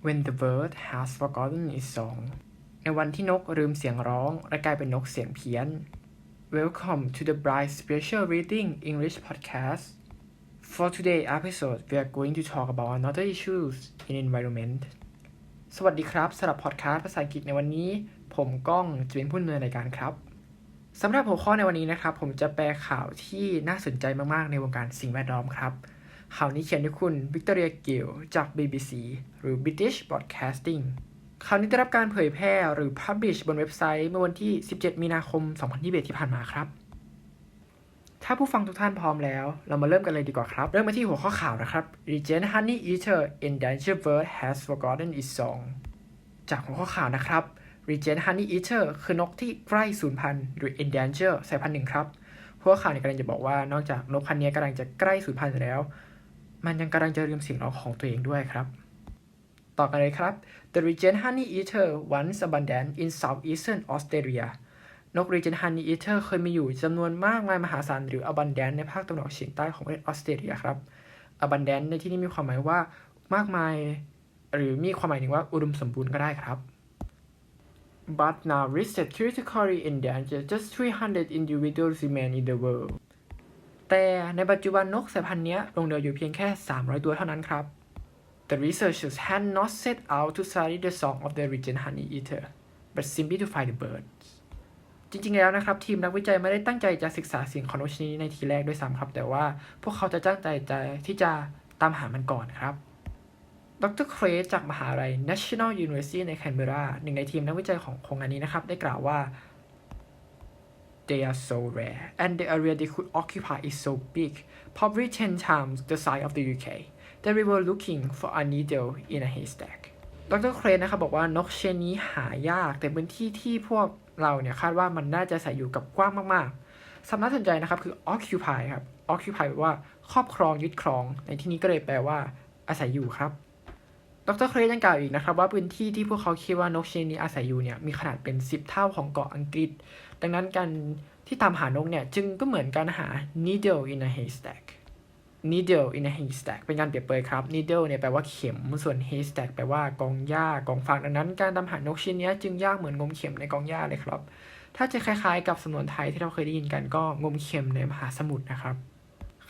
When the bird has forgotten its song ในวันที่นกลืมเสียงร้องและกลายเป็นนกเสียงเพี้ยน Welcome to the Bright Special Reading English Podcast For today episode we are going to talk about another issues in environment สวัสดีครับสำหรับพอดคาสต์ภาษาอังกฤษในวันนี้ ผมก้องจะเป็นผู้ดำเนินรายการครับสำหรับหัวข้อในวันนี้นะครับ ผมจะแปลข่าวที่น่าสนใจมาก ๆ ในวงการสิ่งแวดล้อมครับ ข่าวนี้เขียนโดยคุณวิกตอเรียกิลจาก BBC หรือ British Broadcasting ข่าวนี้ได้รับการเผยแพร่หรือ Publish บนเว็บไซต์เมื่อวันที่ 17 มีนาคม 2021 ที่ผ่านมาครับ ถ้าผู้ฟังทุกท่านพร้อมแล้ว เรามาเริ่มกันเลยดีกว่าครับ เริ่มมาที่หัวข้อข่าวนะครับ Regent Honey Eater Endangered Bird has forgotten its song จากหัวข้อข่าวนะครับ Regent Honey Eater คือนกที่ใกล้สูญพันธุ์หรือ Endanger สายพันธุ์หนึ่งครับ หัวข้อข่าวนี่ยกำลังจะบอกว่านอกจากนกพันธุ์นี้กำลังจะใกล้สูญพันธุ์แล้ว มันยังกำลังจะลืมเสียงร้องของตัวเองด้วยครับ ต่อกันเลยครับ The Regent Honey Eater once abundant in southeastern Australia นก Regent Honey Eater เคยมีอยู่จำนวนมากมายมหาศาลหรือ abundant ในภาคตะวันออกเฉียงใต้ของประเทศออสเตรเลียครับ abundant ในที่นี้มีความหมายว่ามากมาย หรือมีความหมายถึงว่าอุดมสมบูรณ์ก็ได้ครับ but now listed critically endangered just 300 individuals remain in the world แต่ในปัจจุบันนกสายพันธุ์นี้ลงเหลืออยู่เพียงแค่ 300 ตัวเท่านั้นครับ The researchers had not set out to study the song of the regent honey eater but simply to find the birds จริง ๆ แล้วนะครับ ทีมนักวิจัยไม่ได้ตั้งใจจะศึกษาเสียงของนกชนิดนี้ในทีแรกด้วยซ้ำครับ แต่ว่าพวกเขาจะตั้งใจจะที่จะตามหามันก่อนครับดรเครสจากมหาลัย National University ในแคนเบราหนึ่งในทีมนักวิจัยของโครงงานนี้นะครับ ได้กล่าวว่า they are so rare and the area they could occupy is so big, probably 10 times the size of the UK, that we were looking for a needle in a haystack. ดรเครนนะครับบอกว่านกชนิดนี้หายาก แต่พื้นที่ที่พวกเราเนี่ยคาดว่ามันน่าจะใส่อยู่กับกว้างมากๆ สำนักสนใจนะครับคือ occupy ครับ occupy แปลว่าครอบครองยึดครอง ในที่นี้ก็เลยแปลว่าอาศัยอยู่ครับ ดรเครสยังกล่าวอีกนะครับว่าพื้นที่ที่พวกเขาคิดว่านกชนิดนี้อาศัยอยู่เนี่ยมีขนาดเป็น 10 เท่าของเกาะอังกฤษ ดังนั้นการที่ตามหานกเนี่ยจึงก็เหมือนการหา needle in a haystack needle in a haystack เป็นการเปรียบเปรยครับ needle เนี่ยแปลว่าเข็ม ส่วน haystack แปลว่ากองหญ้ากองฟางดังนั้น การตามหานกชนิดนี้จึงยากเหมือนงมเข็มในกองหญ้าเลยครับ ถ้าจะคล้ายๆ กับสำนวนไทยที่เราเคยได้ยินกันก็งมเข็มในมหาสมุทรนะครับ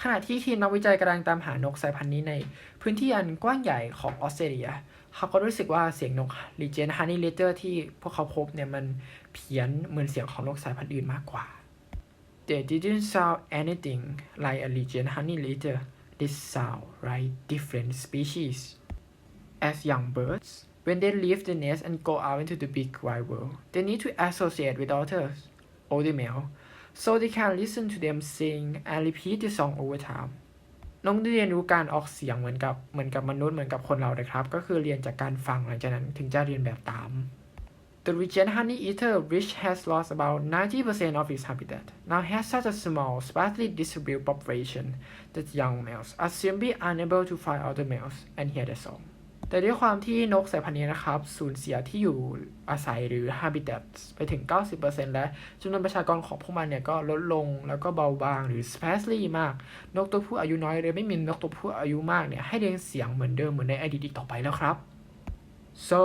ขณะที่ทีมนักวิจัยกำลังตามหานกสายพันธุ์นี้ในพื้นที่อันกว้างใหญ่ของออสเตรเลียเขาก็รู้สึกว่าเสียงนก Regent Honey Eater ที่พวกเขาพบเนี่ยมันเพี้ยนเหมือนเสียงของนกสายพันธุ์อื่นมากกว่า They didn't sound anything like a Regent Honey Eater they sound like different species as young birds when they leave the nest and go out into the big wide world they need to associate with others older male so they can listen to them sing and repeat the song over time น้องได้เรียนรู้การออกเสียงเหมือนกับเหมือนกับมนุษย์เหมือนกับคนเราเลยครับ ก็คือเรียนจากการฟังหลังจากนั้นถึงจะเรียนแบบตาม The Regent Honey Eater, which has lost about 90% of its habitat, now has such a small, sparsely distributed population that young males are simply unable to find other males and hear their song. แต่ด้วยความที่นกสายพันธุ์นี้นะครับสูญเสียที่อยู่อาศัยหรือ habitat ไปถึง 90%และจำนวนประชากรของพวกมันเนี่ยก็ลดลงแล้วก็เบาบางหรือ sparsely มาก นกตัวผู้อายุน้อยเลยไม่มีนกตัวผู้อายุมากเนี่ยให้เรียนเสียงเหมือนเดิมเหมือนในอดีตอีกต่อไปแล้วครับ so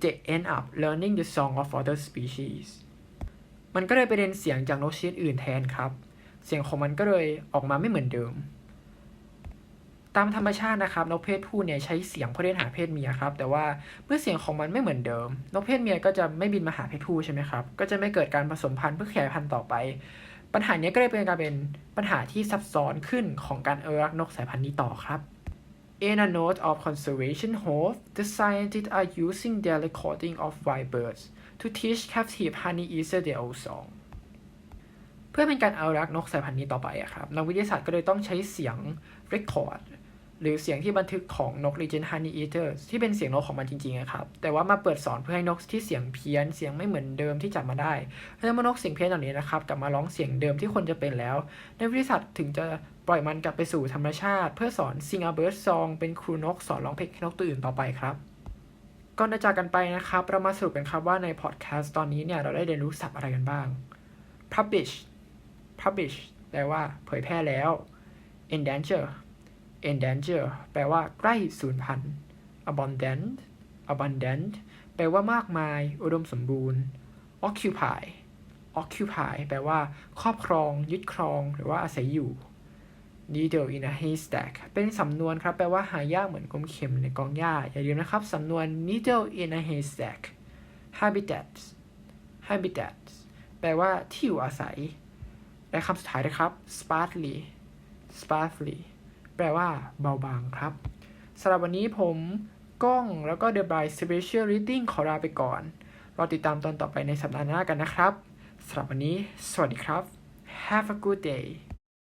they end up learning the song of other species มันก็เลยไปเรียนเสียงจากนกชนิดอื่นแทนครับ เสียงของมันก็เลยออกมาไม่เหมือนเดิม ตามธรรมชาตินะครับนกเพศผู้เนี่ยใช้เสียงเพื่อเรียนหาเพศเมียครับ แต่ว่าเมื่อเสียงของมันไม่เหมือนเดิม นกเพศเมียก็จะไม่บินมาหาเพศผู้ใช่ไหมครับ ก็จะไม่เกิดการผสมพันธุ์เพื่อขยายพันธุ์ต่อไป ปัญหานี้ก็เลยเป็นการเป็นปัญหาที่ซับซ้อนขึ้นของการเอรักนกสายพันธุ์นี้ต่อครับ In a note of conservation hope, the scientists are using their recording of wild birds to teach captive honey eater their old song. เพื่อเป็นการเอารักนกสายพันธุ์นี้ต่อไปอะครับ นักวิทยาศาสตร์ก็เลยต้องใช้เสียง record หรือเสียงที่บันทึกของนก Regent Honey Eater ที่เป็นเสียงนกของมันจริงๆนะครับ แต่ว่ามาเปิดสอนเพื่อให้นกที่เสียงเพี้ยนเสียงไม่เหมือนเดิมที่จับมาได้แล้วเมื่อนกเสียงเพี้ยนเหล่านี้นะครับกลับมาร้องเสียงเดิมที่ควรจะเป็นแล้ว ในักวิทยาศาสตร์ถึงจะปล่อยมันกลับไปสู่ธรรมชาติ เพื่อสอน sing a bird song เป็นครูนกสอนร้องเพลงให้นกตัวอื่นต่อไปครับก่อนจะจากกันไปนะครับ เรามาสรุปกันครับว่าในพอดแคสต์ตอนนี้เนี่ยเราได้เรียนรู้ศัพท์อะไรกันบ้าง publish publish แปลว่าเผยแพร่แล้ว endanger endanger แปลว่าใกล้สูญพันธุ์ abundant abundant แปลว่ามากมาย อุดมสมบูรณ์ occupy occupy แปลว่า ครอบครอง ยึดครอง หรือว่าอาศัยอยู่ needle in a haystack เป็นสำนวนครับ แปลว่าหายากเหมือนกลมเข็มในกองหญ้า อย่าลืมนะครับ สำนวน needle in a haystack habitat habitat แปลว่าที่อยู่อาศัย และคำสุดท้ายนะครับ sparsely sparsely แปลว่าเบาบางครับสำหรับวันนี้ผมก้องแล้วก็ The Bright Special Reading ขอลาไปก่อน รอติดตามตอนต่อไปในสัปดาห์หน้ากันนะครับสำหรับวันนี้ สวัสดีครับ Have a good day